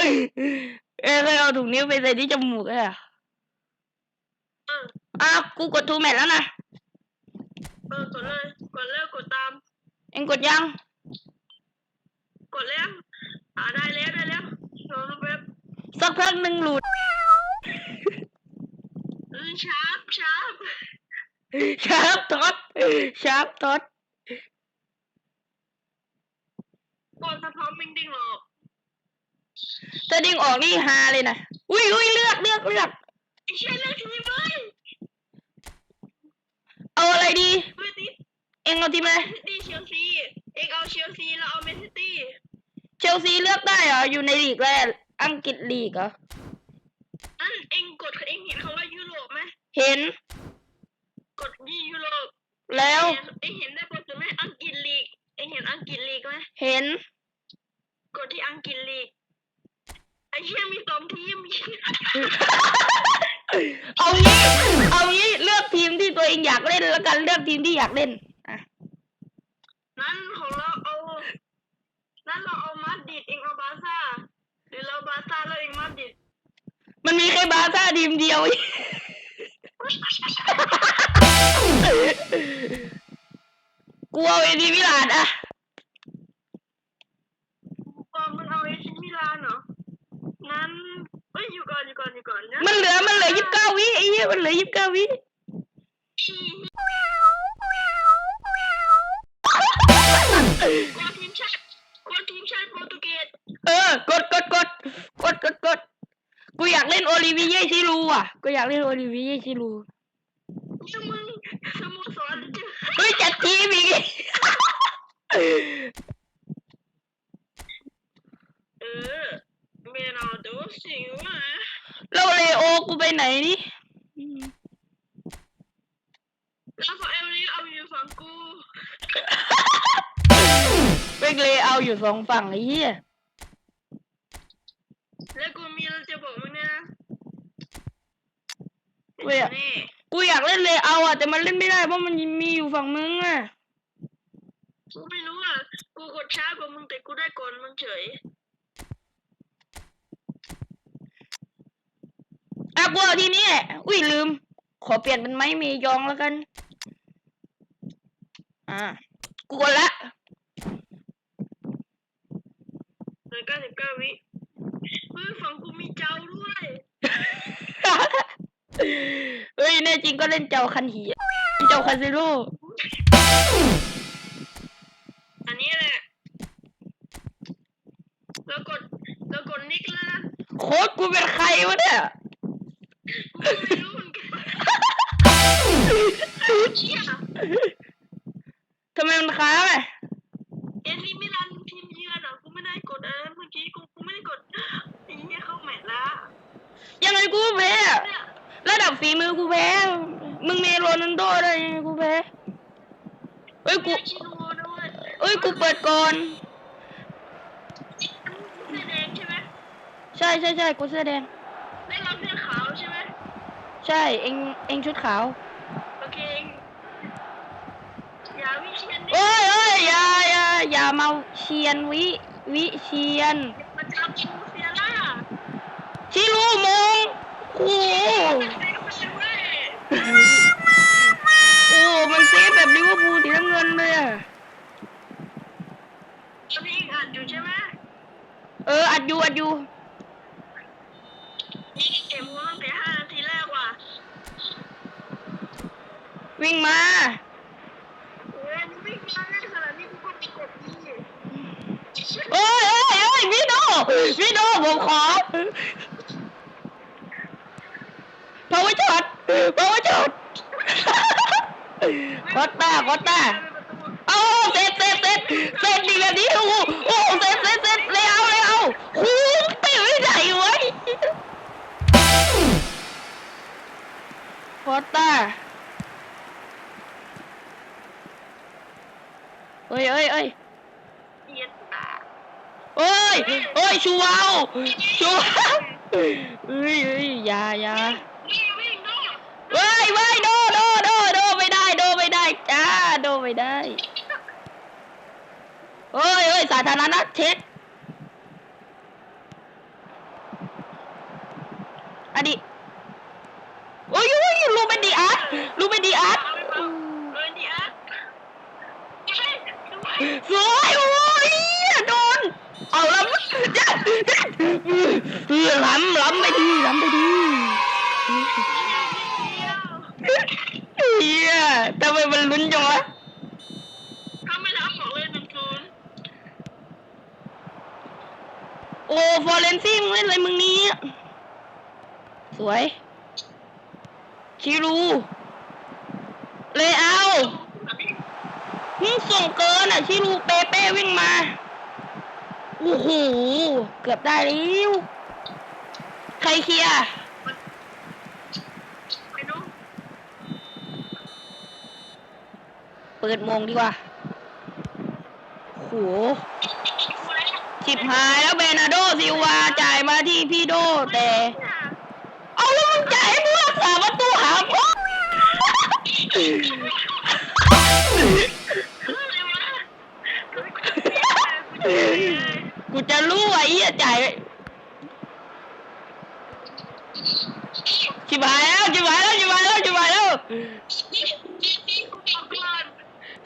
เอ้ยเคยเอาถุงนิ้วไปใส่ที่จมูกเลยอะเอออ้าวกูกดทูแมทแล้วนะเออกดเลยกดแล้วกดตาม เอ็งกดยัง กดแล้วอ่าได้แล้วได้แล้วรอแป๊บสักพักหนึ่งหลุดเออชาร์ปชาร์ปชาร์ปท็อตชาร์ปท็อตกดสะท้อนมิงดิ้งหรอก ถ้าดิ้งออกนี่ฮาเลยนะ อุ้ยอุ้ยเลือกเลือกเลือกไอ้เชี่ยเลือกทีมเลยเอาอะไรดีเฮ้ยดิเอ็งเอาทีมอะไรดีเชลซีเอ็กเอาเชลซีแล้วเอาแมนซิตี้เชลซีเลือกได้เหรอ อยู่ในลีกแล้วอังกฤษลีกเหรอ อันเอ็งกดเอ็งเห็นคำว่ายุโรปไหมเห็น กดยี่ยุโรปแล้วเอ็งเห็นได้ปะจุดไหมอังกฤษลีก เอ็งเห็นอังกฤษลีกไหมเห็น กดที่อังกฤษลีก ไอ้เชี่ยมีสองทีมเอางี้ เอางี้เลือกทีมที่ตัวเองอยากเล่นแล้วกันเลือกทีมที่อยากเล่นอะนั้นของเราเอา นั้นเราเอามาดริดเองเอาบาร์ซ่า หรือเราบาร์ซ่าแล้วเองมาดริดมันมีแค่บาร์ซ่าทีมเดียวกูเอาเอดีมิลานอะ ปอมมึงเอาเอซิมิลานเหรอ งั้นเอ้ยอยู่ก่อนอยู่ก่อนอยู่ก่อนนะ มันเหลือมันเหลือยี่สิบเก้าวิไอ้เหี้ยมันเหลือยี่สิบเก้าวิกลัวทีมชาติกลัวทีมชาติโปรตุเกสเออกดกดกดกดกดกดกูอยากเล่นโอลิเวียชิรูอะกูอยากเล่นโอลิเวียชิรูนี่มึงสโมสรจะ เฮ้ยจัดทีมอีก เออเมนาโดสิวะ เลโอกูไปไหนนี่แล้วพอเอลนี้เอาอยู่ฝั่งกูเป็นเลเอาอยู่สองฝั่งไอ้เหี้ยแล้วกูมีอะไรจะบอกมึงนะเว้ยอะนี่กูอยากเล่นเลเอาอะแต่มันเล่นไม่ได้เพราะมันมีอยู่ฝั่งมึงอะกูไม่รู้อะกูกดช้ากว่ามึงแต่กูได้ก่อนมึงเฉย อะกูเอาทีนี้แหละอุ้ยลืม ขอเปลี่ยนเป็นไม้เมยองแล้วกัน อ่ากูกดละเหลือเก้าสิบเก้าวิเฮ้ยฝั่งกูมีเจ้าด้วยเฮ้ยแน่จริงก็เล่นเจ้าคันหีอะเจ้าคาซิโร่ ทำไมมันค้างอะเอซิมิลันทีมเยือนอะกูไม่ได้กดเออเมื่อกี้กูกูไม่ได้กดไอ้เหี้ยเข้าแมตช์ละยังไงกูก็แพ้อะเนี่ยระดับฝีมือกูแพ้มึงเมโรนันโดได้ยังไงกูแพ้เอ้ยกูเชียร์ชิโร่ด้วยเอ้ยกูเปิดก่อน เสื้อแดงใช่ไหมใช่ใช่ใช่กูเสื้อแดง ได้รับเสื้อขาวใช่ไหมใช่เองเองชุดขาว โอเค อย่าวิเชียนดิเอ้ยเอ้ยอย่าอย่าอย่ามาเชียนวิ วิเชียน มันจะกินเสียล่ะชิรูมงโอ้โหไม่ก็ไม่ใช่เว้ยโอ้มันเซฟแบบลิเวอร์พูลสีน้ำเงินเลยอะตอนนี้ยังอ่านอยู่ใช่ไหมเออ อัดอยู่อัดอยู่นี่เกมว่าตั้งแต่ห้านาทีแรกว่ะ วิ่งมา โอ้ยมึงวิ่งมาได้ขนาดนี้กูก็มีกดนี่ เอ้ยเอ้ยเอ้ยพี่โด พี่โดผมขอ power shot power shot คอตตาคอตตาเอาเสร็จเสร็จเสร็จเสร็จดีแบบนี้โอ้โหโอ้เสร็จเสร็จเสร็จเลยเอาเลยเอาโอ้โหเตะไม่ได้เว้ยคอตตาเอ้ยเอ้ยเอ้ย เอ้ยเอ้ยชูเอาชูเอาเอ้ยเอ้ยอย่าอย่านี่วิ่งเนาะเว้ยเว้ยโดโดโดโดไม่ได้โดไม่ได้จ้าโดไม่ได้เอ้ยเอ้ยสาธารณะเช็ดมาดิโอ้ยโอ้ยลูเป็นดีอาร์ตลูเป็นดีอาร์ตเอาไปเปล่าเลยดีอะใช่ทำไม สวยโอ้ยโดนเอา ล้ำล้ำล้ำไปดีล้ำไปดีเฮียทำไมมันลุ้นจังวะถ้าไม่รับบอกเลยหนึ่งศูนย์โอ้ฟอร์เรนซี่มึงเล่นอะไรมึงนี้สวยชิรูเลยเอามึงส่งเกินอะชิรูเปเป้วิ่งมา โอ้โหเกือบได้แล้วใครเคลียร์ไปดูเปิดโมงดีกว่าโอ้โหชิบหายแล้วเบนาร์โดซิลวาจ่ายมาที่พี่โดแต่ เอาแล้วมึงจ่ายให้ผู้รักษาประตูหาพ่ออะไรวะกู จะรู้ไอ้เหี้ยจ่ายชิบหายแล้วชิบหายแล้วชิบหายแล้วชิบหายแล้ว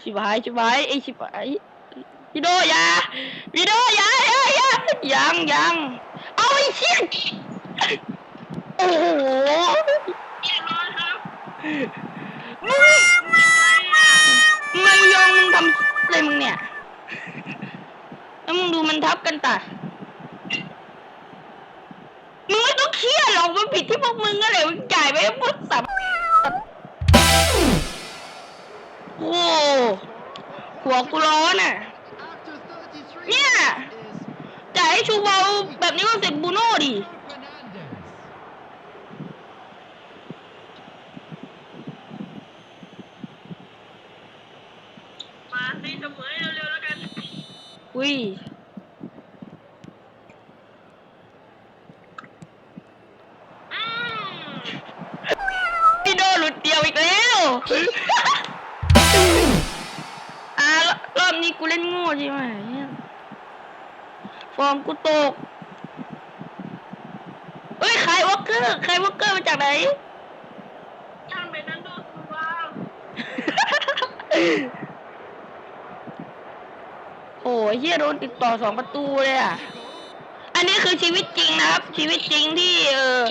ชิบหายชิบหายไอ้ชิบหายพี่โดอย่าพี่โดอย่าอย่าอย่ายังยังเอาไอ้เชี่ยโอ้โหเรียบร้อยครับมึงมึงยองมึงทำอะไรมึงเนี่ย แล้วมึงดูมันทับกันตามึงไม่ต้องเครียดหรอกมันผิดที่พวกมึงก็เลยมึงจ่ายไปให้พุทธสับโอ้หัวกูร้อนอะ เนี่ย จ่ายให้ชูเบาแบบนี้ก็เสร็จบูโน่ดิ มาสิเสมอเร็วๆแล้วกัน อุ้ยอืมพี่โดหลุดเดียวอีกแล้วอ่ารรอบนี้กูเล่นโง่ใช่ไหมเนี่ยฟอร์มกูตกเฮ้ยใครวอลเกอร์ใครวอลเกอร์มาจากไหนช่างเป็นนั้นดูสุวาโอ้ย เฮียโดนติดต่อสองประตูเลยอะ อันนี้คือชีวิตจริงนะครับ ชีวิตจริงที่เออ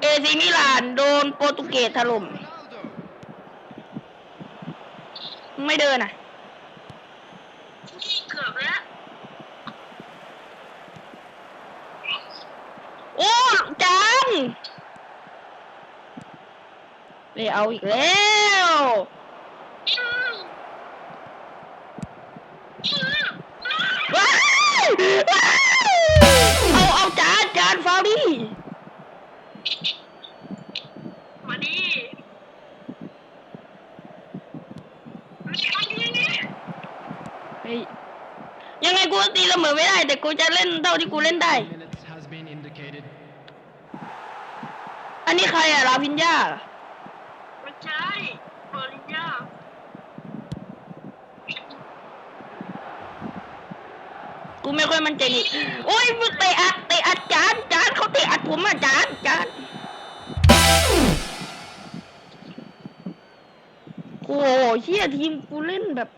เอซีมิลานโดนโปรตุเกสถล่ม ไม่เดินอะเกือบแล้วโอ้จังไม่เอาอีกแล้ว อืมอืม ว้ายว้าย เอาเอาจานจานฟาวดิมาดิไม่เอาอย่างนี้เฮ้ยยังไงกูก็ตีเสมอไม่ได้ แต่กูจะเล่นเท่าที่กูเล่นได้ Minutes has been indicated. อันนี้ใครอะลาพินยาเหรอ ไม่ใช่บริยา กูไม่ ค่อยมั่นใจนี่โอ้ยมึงเตะอัดเตะอัดจานจานเขาเตะอัดผมอะจานจานโอ้โหเชี่ยทีมกูเล่นแบบ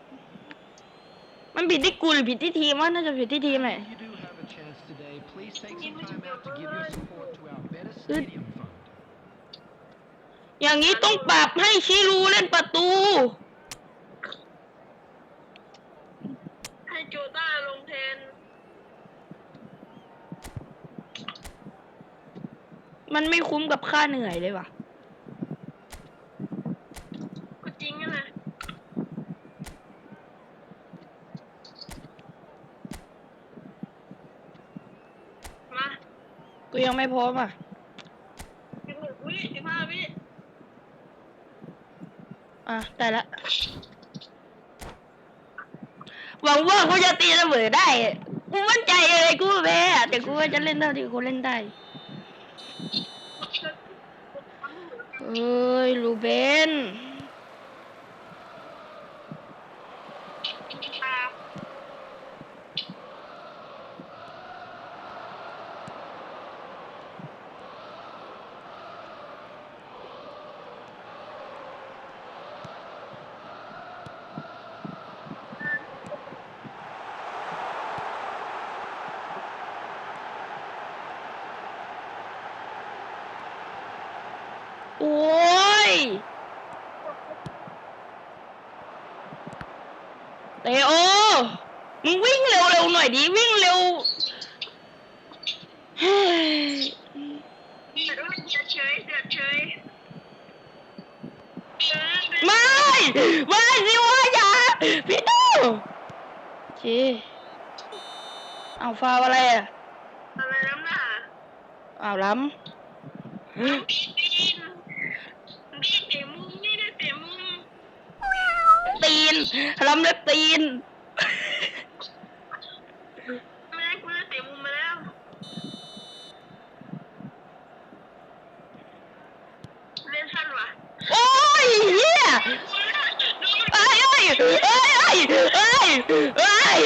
มันผิดที่กูหรือผิดที่ทีมวะน่าจะผิดที่ทีมแหละ If you do have a chance today, please take some time out to give your support to our Better Stadium Fund. อย่างนี้ต้องปรับให้ชิรูเล่นประตู ให้โจต้าลงแทน มันไม่คุ้มกับค่าเหนื่อยเลยว่ะ ก็จริงนั่นแหละมากูยังไม่พร้อมอะสิบหกวิสิบห้าวิอะได้ละ หวังว่ากูจะตีเสมอได้ กูมั่นใจเลยกูแพ้อะแต่กูว่าจะเล่นเท่าที่กูเล่นได้ เอ้ยลูเบน ตา เลโอ มึงวิ่งเร็วๆหน่อยดิวิ่งเร็วเฮ้ยเดือดด้วยเดือดเฉยเดือดเฉยเออเป็นไม่ไม่สิวะอย่าพี่ตู้โอเคเอาฟาวอะไรอะอะไรน้ำหนาเอาล้ปีนปีนนี่เตะมุมนี่ได้เตะมุมำตีนล้ำเล็บตีน แม่กูได้เตะมุมมาแล้วเล่นสั้นว่ะ โอ้ยเฮียเอ้ยเอ้ยเอ้ยเอ้ยเอ้ย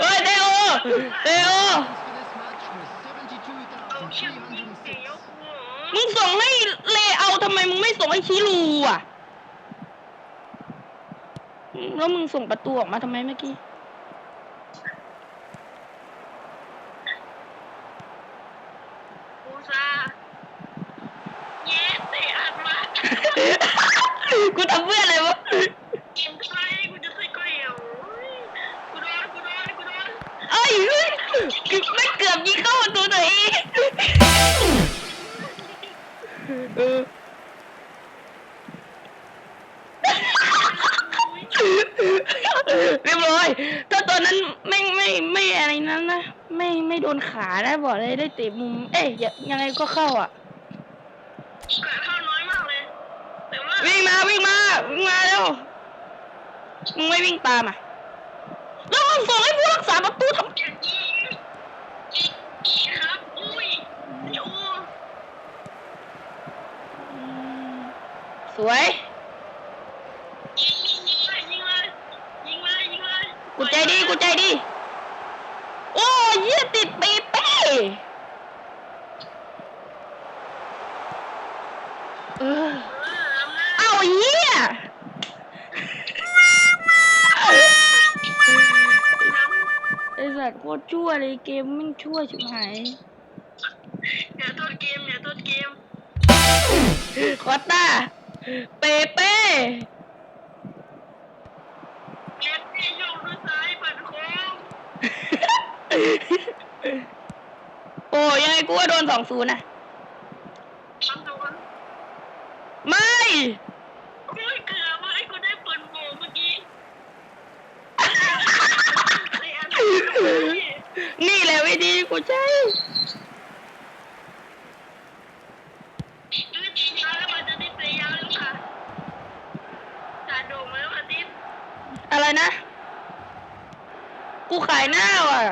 เอ้ยเดโอเดโอมึงส่งให้เลเอาทำไมมึงไม่ส่งให้ชิลูอะ แล้วมึงส่งประตูออกมาทำไมเมื่อกี้ซาเย้เตะอัดมา กูทำเพื่ออะไรวะเกมใครกูจะใส่เกลียวกูโดนกูโดนกูโดนเอ้ยเฮ้ยไม่เกือบยิงเข้าประตูตัวเองเออเรียบร้อย ถ้าตอนนั้นไม่ไม่ไม่อะไรนั้นนะ ไม่ไม่โดนขาได้บอกเลยได้เตะมุม เอ๊ยยังยังไงก็เข้าอะ ว่าวิ่งมาวิ่งมาวิ่งมาเร็วมึงไม่วิ่งตามอะแล้วมึงส่งให้ผู้รักษาประตูทำจะยิงยิงยิงครับอุ้ยโอ้สวยยิงยิงยิงเลยยิงเลยยิงเลยยิงเลยกูใจดีกูใจดี ชั่วเลยเกมแม่งชั่วชิบหายอย่าโทษเกมอย่าโทษเกมคอตต้าเปเป้เกมที่โยกด้วยซ้ายปัดโค้งโอ้ยังไงกูว่าโดนสองศูนย์นะทำโดนไม่ะติ๊บอะไรนะ กูขายหน้าว่ะ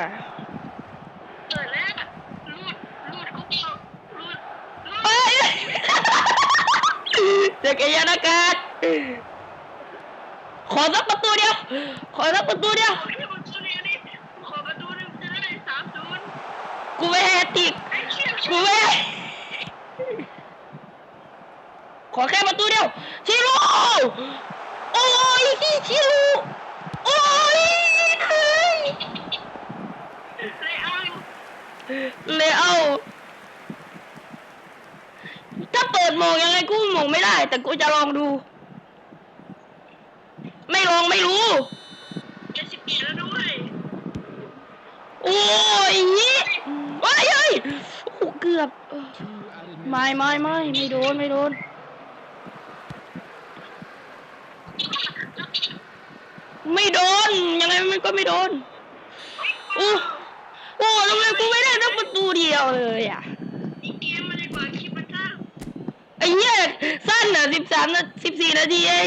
เปิดแล้วรูดรูดคุกเขารูดรูดเฮ้ยจักรยานอากาศขอสักประตูเดียว ขอสักประตูเดียวขอแค่ประตูเดียวนี่ขอประตูหนึงจะได้สามศูนย์ กูไม่แฮตติกไอ้เชี่ยกูไม่ขอแค่ประตูเดียวชิลูโอ้ยชิลูโอ้ยเฮ้ยเลยเอาเลยเอาถ้าเปิดโหมงยังไงกูโหมงไม่ได้ แต่กูจะลองดู ไม่ลองไม่รู้เจ็ดสิบเอ็ดแล้วด้วย โอ้ยนี่ เฮ้ยเฮ้ยโอ้โหเกือบเออ Two added ไม่ไม่ไม่ไม่โดนไม่โดนไม่โดนยังไงมันก็ไม่โดนโอ้โอ้ทำไมกูไม่ได้ตั้งประตูเดียวเลยอะอีกเกมมาดีกว่าคลิปมันสั้นไอ้เหี้ยสั้นเหรอสิบสามนาสิบสี่นาทีไอ้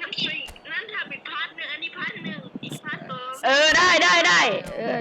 นั่นคือนั่นถ้าเป็นพาร์ทหนึ่งอันนี้พาร์ทหนึ่งอีกพาร์ทสองเออได้ได้ได้เออ